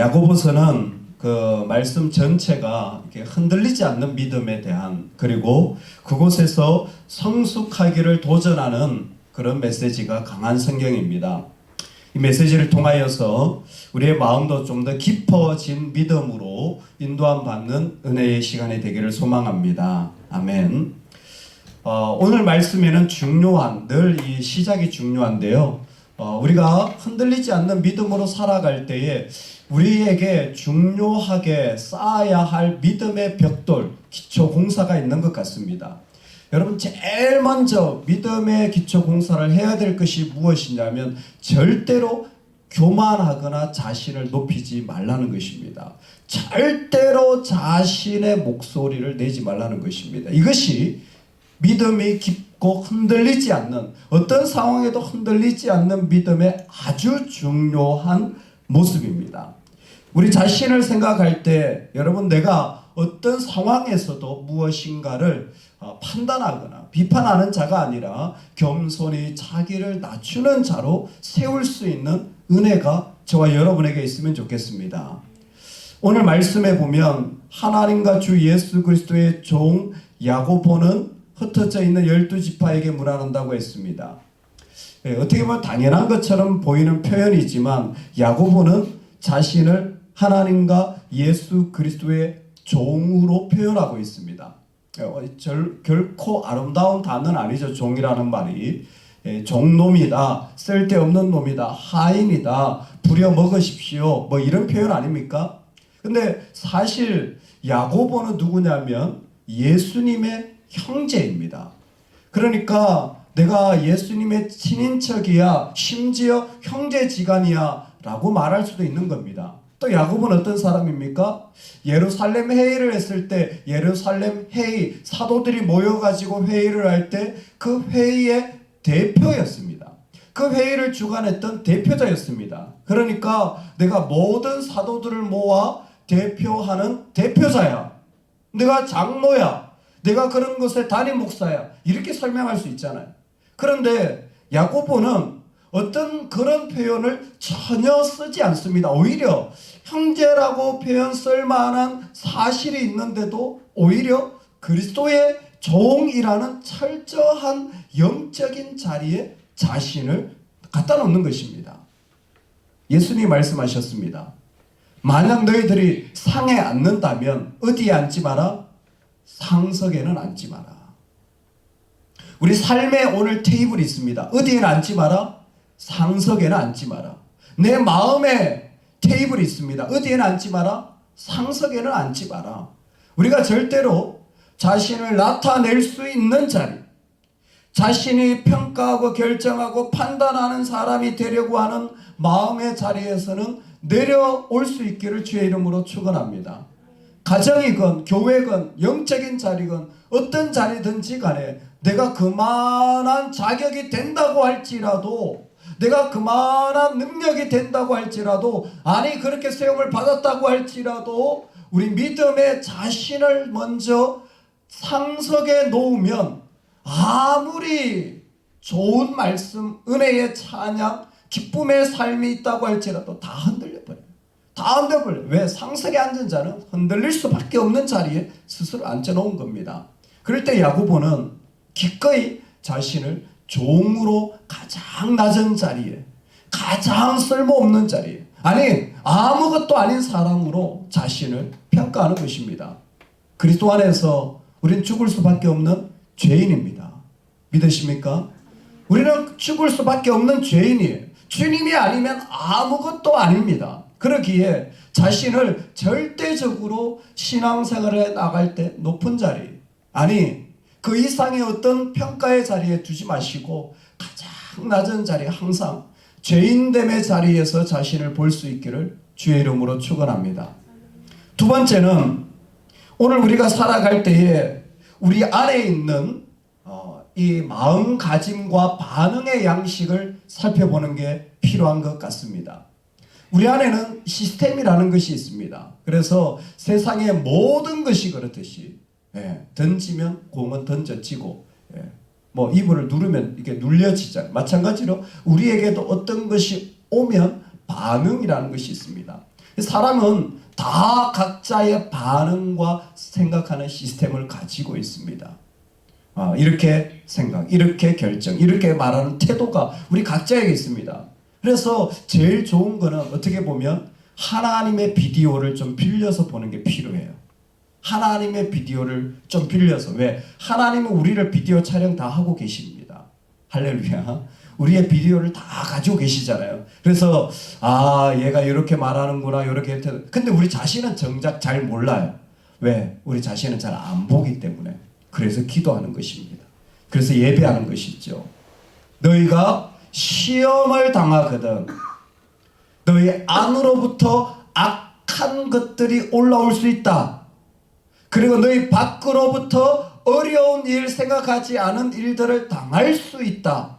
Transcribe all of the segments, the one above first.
야고보서는 그 말씀 전체가 이렇게 흔들리지 않는 믿음에 대한 그리고 그곳에서 성숙하기를 도전하는 그런 메시지가 강한 성경입니다. 이 메시지를 통하여서 우리의 마음도 좀 더 깊어진 믿음으로 인도함 받는 은혜의 시간이 되기를 소망합니다. 아멘. 어, 오늘 말씀에는 중요한 늘 이 시작이 중요한데요. 어, 우리가 흔들리지 않는 믿음으로 살아갈 때에 우리에게 중요하게 쌓아야 할 믿음의 벽돌, 기초 공사가 있는 것 같습니다. 여러분 제일 먼저 믿음의 기초 공사를 해야 될 것이 무엇이냐면 절대로 교만하거나 자신을 높이지 말라는 것입니다. 절대로 자신의 목소리를 내지 말라는 것입니다. 이것이 믿음이 깊 고 흔들리지 않는 어떤 상황에도 흔들리지 않는 믿음의 아주 중요한 모습입니다. 우리 자신을 생각할 때 여러분 내가 어떤 상황에서도 무엇인가를 어, 판단하거나 비판하는 자가 아니라 겸손히 자기를 낮추는 자로 세울 수 있는 은혜가 저와 여러분에게 있으면 좋겠습니다. 오늘 말씀에 보면 하나님과 주 예수 그리스도의 종 야고보는 흩어져 있는 열두 지파에게 문안한다고 했습니다. 예, 어떻게 보면 당연한 것처럼 보이는 표현이지만 야고보는 자신을 하나님과 예수 그리스도의 종으로 표현하고 있습니다. 어, 절, 결코 아름다운 단어는 아니죠. 종이라는 말이. 예, 종놈이다, 쓸데없는 놈이다, 하인이다, 부려 먹으십시오. 뭐 이런 표현 아닙니까? 근데 사실 야고보는 누구냐면 예수님의 형제입니다. 그러니까 내가 예수님의 친인척이야, 심지어 형제지간이야 라고 말할 수도 있는 겁니다. 또 야곱은 어떤 사람입니까? 예루살렘 회의를 했을 때 예루살렘 회의 사도들이 모여가지고 회의를 할 때 그 회의의 대표였습니다. 그 회의를 주관했던 대표자였습니다. 그러니까 내가 모든 사도들을 모아 대표하는 대표자야. 내가 장로야. 내가 그런 것의 담임 목사야. 이렇게 설명할 수 있잖아요. 그런데 야고보는 어떤 그런 표현을 전혀 쓰지 않습니다. 오히려 형제라고 표현 쓸 만한 사실이 있는데도 오히려 그리스도의 종이라는 철저한 영적인 자리에 자신을 갖다 놓는 것입니다. 예수님이 말씀하셨습니다. 만약 너희들이 상에 앉는다면 어디에 앉지 마라? 상석에는 앉지 마라. 우리 삶에 오늘 테이블이 있습니다. 어디에 앉지 마라? 상석에는 앉지 마라. 내 마음에 테이블이 있습니다. 어디에는 앉지 마라? 상석에는 앉지 마라. 우리가 절대로 자신을 나타낼 수 있는 자리, 자신이 평가하고 결정하고 판단하는 사람이 되려고 하는 마음의 자리에서는 내려올 수 있기를 주의 이름으로 축원합니다. 가정이건 교회건 영적인 자리건 어떤 자리든지 간에 내가 그만한 자격이 된다고 할지라도 내가 그만한 능력이 된다고 할지라도 아니 그렇게 세움을 받았다고 할지라도 우리 믿음의 자신을 먼저 상석에 놓으면 아무리 좋은 말씀, 은혜의 찬양, 기쁨의 삶이 있다고 할지라도 다. 다 흔들려 버려요. 왜? 상석에 앉은 자는 흔들릴 수밖에 없는 자리에 스스로 앉혀놓은 겁니다. 그럴 때 야고보는 기꺼이 자신을 종으로 가장 낮은 자리에, 가장 쓸모없는 자리에, 아니 아무것도 아닌 사람으로 자신을 평가하는 것입니다. 그리스도 안에서 우리는 죽을 수밖에 없는 죄인입니다. 믿으십니까? 우리는 죽을 수밖에 없는 죄인이에요. 주님이 아니면 아무것도 아닙니다. 그러기에 자신을 절대적으로 신앙생활에 나갈 때 높은 자리, 아니 그 이상의 어떤 평가의 자리에 두지 마시고 가장 낮은 자리에 항상 죄인됨의 자리에서 자신을 볼 수 있기를 주의 이름으로 축원합니다. 두 번째는 오늘 우리가 살아갈 때에 우리 안에 있는 어, 이 마음가짐과 반응의 양식을 살펴보는 게 필요한 것 같습니다. 우리 안에는 시스템이라는 것이 있습니다. 그래서 세상의 모든 것이 그렇듯이 예, 던지면 공은 던져지고 예, 뭐 이불을 누르면 이게 눌려지잖아요. 마찬가지로 우리에게도 어떤 것이 오면 반응이라는 것이 있습니다. 사람은 다 각자의 반응과 생각하는 시스템을 가지고 있습니다. 아, 이렇게 생각, 이렇게 결정, 이렇게 말하는 태도가 우리 각자에게 있습니다. 그래서 제일 좋은 거는 어떻게 보면 하나님의 비디오를 좀 빌려서 보는 게 필요해요. 하나님의 비디오를 좀 빌려서 왜 하나님은 우리를 비디오 촬영 다 하고 계십니다. 할렐루야. 우리의 비디오를 다 가지고 계시잖아요. 그래서 아 얘가 이렇게 말하는구나 이렇게 했 근데 우리 자신은 정작 잘 몰라요. 왜? 우리 자신은 잘 안 보기 때문에. 그래서 기도하는 것입니다. 그래서 예배하는 것이죠. 너희가 시험을 당하거든 너희 안으로부터 악한 것들이 올라올 수 있다. 그리고 너희 밖으로부터 어려운 일 생각하지 않은 일들을 당할 수 있다.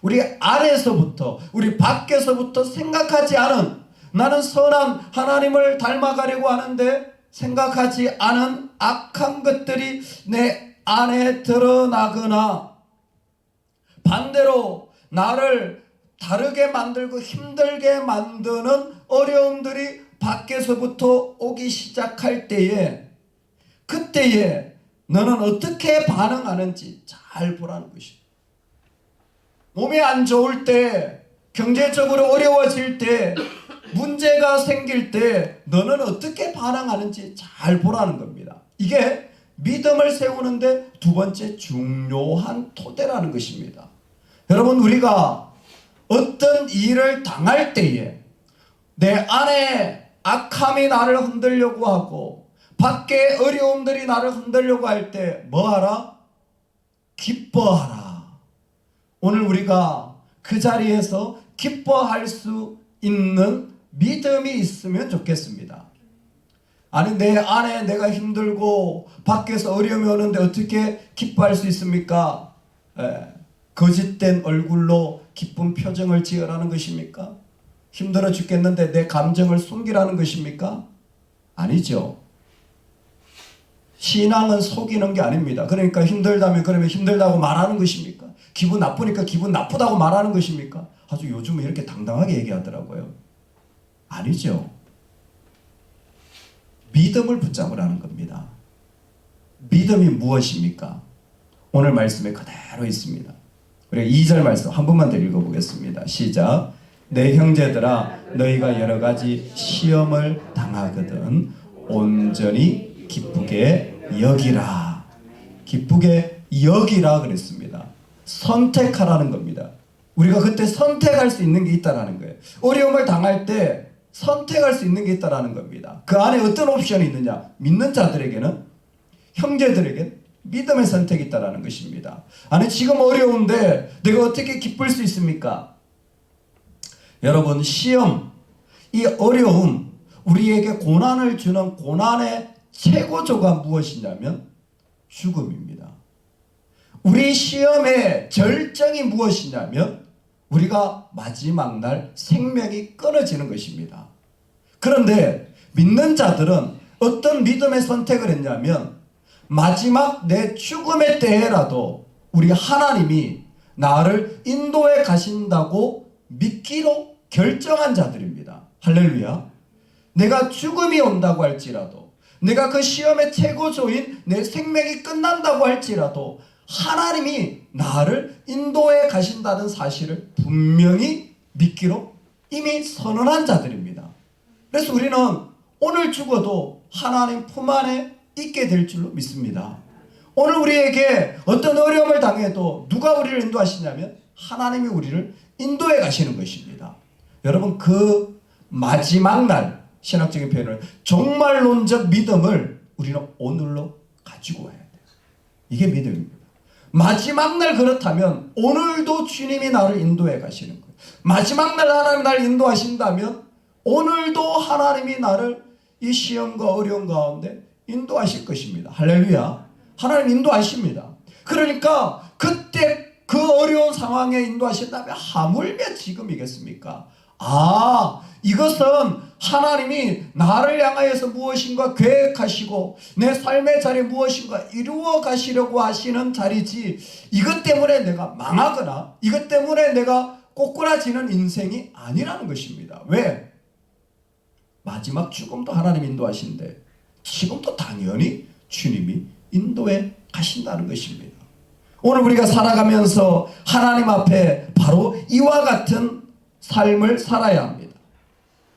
우리 안에서부터 우리 밖에서부터 생각하지 않은 나는 선한 하나님을 닮아가려고 하는데 생각하지 않은 악한 것들이 내 안에 드러나거나 반대로 나를 다르게 만들고 힘들게 만드는 어려움들이 밖에서부터 오기 시작할 때에 그때에 너는 어떻게 반응하는지 잘 보라는 것입니다. 몸이 안 좋을 때, 경제적으로 어려워질 때, 문제가 생길 때 너는 어떻게 반응하는지 잘 보라는 겁니다. 이게 믿음을 세우는데 두 번째 중요한 토대라는 것입니다. 여러분 우리가 어떤 일을 당할 때에 내 안에 악함이 나를 흔들려고 하고 밖에 어려움들이 나를 흔들려고 할 때 뭐하라? 기뻐하라. 오늘 우리가 그 자리에서 기뻐할 수 있는 믿음이 있으면 좋겠습니다. 아니 내 안에 내가 힘들고 밖에서 어려움이 오는데 어떻게 기뻐할 수 있습니까? 예, 거짓된 얼굴로 기쁜 표정을 지으라는 것입니까? 힘들어 죽겠는데 내 감정을 숨기라는 것입니까? 아니죠. 신앙은 속이는 게 아닙니다. 그러니까 힘들다면 그러면 힘들다고 말하는 것입니까? 기분 나쁘니까 기분 나쁘다고 말하는 것입니까? 아주 요즘은 이렇게 당당하게 얘기하더라고요. 아니죠. 믿음을 붙잡으라는 겁니다. 믿음이 무엇입니까? 오늘 말씀에 그대로 있습니다. 우리 2절 말씀 한 번만 더 읽어보겠습니다. 시작. 내 형제들아 너희가 여러 가지 시험을 당하거든 온전히 기쁘게 여기라. 기쁘게 여기라 그랬습니다. 선택하라는 겁니다. 우리가 그때 선택할 수 있는 게 있다라는 거예요. 어려움을 당할 때 선택할 수 있는 게 있다라는 겁니다. 그 안에 어떤 옵션이 있느냐? 믿는 자들에게는 형제들에게 믿음의 선택이 있다라는 것입니다. 아니 지금 어려운데 내가 어떻게 기쁠 수 있습니까? 여러분 시험 이 어려움 우리에게 고난을 주는 고난의 최고조가 무엇이냐면 죽음입니다. 우리 시험의 절정이 무엇이냐면 우리가 마지막 날 생명이 끊어지는 것입니다. 그런데 믿는 자들은 어떤 믿음의 선택을 했냐면 마지막 내 죽음의 때에라도 우리 하나님이 나를 인도에 가신다고 믿기로 결정한 자들입니다. 할렐루야. 내가 죽음이 온다고 할지라도 내가 그 시험의 최고조인 내 생명이 끝난다고 할지라도 하나님이 나를 인도에 가신다는 사실을 분명히 믿기로 이미 선언한 자들입니다. 그래서 우리는 오늘 죽어도 하나님 품 안에 있게 될 줄로 믿습니다. 오늘 우리에게 어떤 어려움을 당해도 누가 우리를 인도하시냐면 하나님이 우리를 인도해 가시는 것입니다. 여러분 그 마지막 날 신학적인 표현을 종말론적 믿음을 우리는 오늘로 가지고 와야 돼요. 이게 믿음입니다. 마지막 날 그렇다면 오늘도 주님이 나를 인도해 가시는 거예요. 마지막 날 하나님 나를 인도하신다면 오늘도 하나님이 나를 이 시험과 어려움 가운데 인도하실 것입니다. 할렐루야. 하나님 인도하십니다. 그러니까 그때 그 어려운 상황에 인도하신다면 하물며 지금이겠습니까? 아, 이것은 하나님이 나를 향하여서 무엇인가 계획하시고 내 삶의 자리 무엇인가 이루어 가시려고 하시는 자리지 이것 때문에 내가 망하거나 이것 때문에 내가 꼬꾸라지는 인생이 아니라는 것입니다. 왜? 마지막 죽음도 하나님 인도하신데 지금도 당연히 주님이 인도해 가신다는 것입니다. 오늘 우리가 살아가면서 하나님 앞에 바로 이와 같은 삶을 살아야 합니다.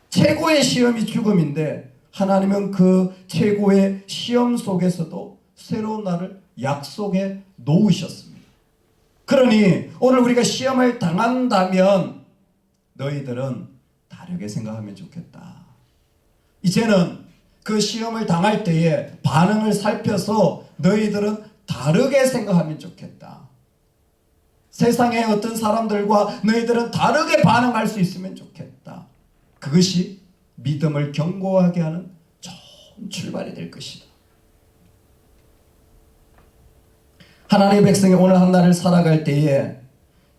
최고의 시험이 죽음인데 하나님은 그 최고의 시험 속에서도 새로운 날을 약속해 놓으셨습니다. 그러니 오늘 우리가 시험을 당한다면 너희들은 다르게 생각하면 좋겠다. 이제는 그 시험을 당할 때에 반응을 살펴서 너희들은 다르게 생각하면 좋겠다. 세상의 어떤 사람들과 너희들은 다르게 반응할 수 있으면 좋겠다. 그것이 믿음을 견고하게 하는 좋은 출발이 될 것이다. 하나님의 백성이 오늘 한 날을 살아갈 때에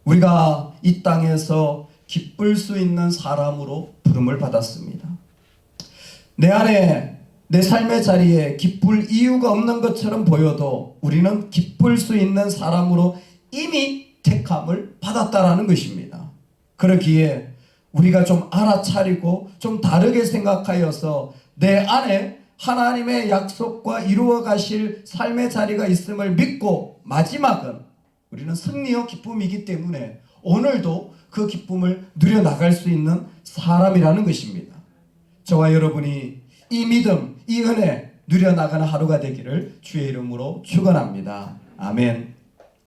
우리가 이 땅에서 기쁠 수 있는 사람으로 부름을 받았습니다. 내 안에 내 삶의 자리에 기쁠 이유가 없는 것처럼 보여도 우리는 기쁠 수 있는 사람으로 이미 택함을 받았다라는 것입니다. 그러기에 우리가 좀 알아차리고 좀 다르게 생각하여서 내 안에 하나님의 약속과 이루어 가실 삶의 자리가 있음을 믿고 마지막은 우리는 승리와 기쁨이기 때문에 오늘도 그 기쁨을 누려 나갈 수 있는 사람이라는 것입니다. 저와 여러분이 이 믿음, 이 은혜 누려 나가는 하루가 되기를 주의 이름으로 축원합니다. 아멘.